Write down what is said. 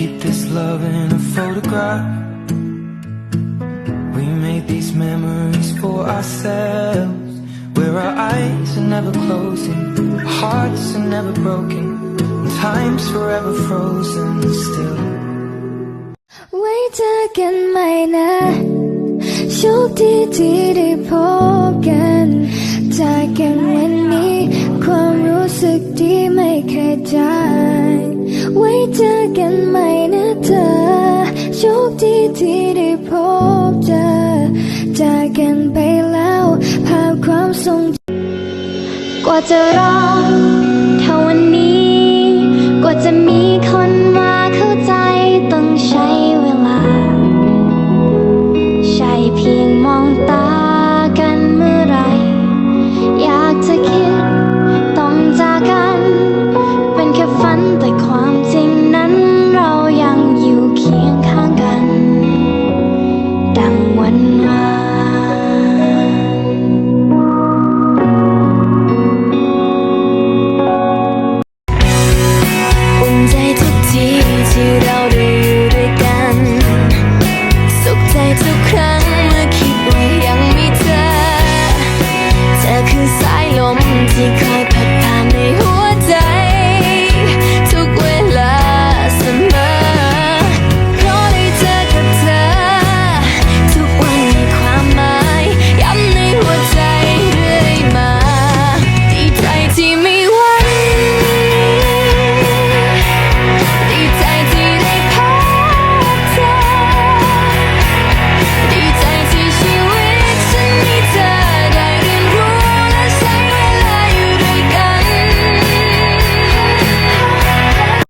keep this love in a photograph. We made these memories for ourselves, where our eyes are never closing, our hearts are never broken, and time's forever frozen still. ไว้เจอกันใหม่นะโชคดีที่ได้พบกัน จากกันวันนี้ ความรู้สึกดีไม่เคยจาง ไว้เจอกันใหม่นะเธอ โชคดีที่ได้พบเจอ จากกันไปแล้วภาพความทรงจำกว่าจะรอเท่าวันนี้ กว่าจะมีคน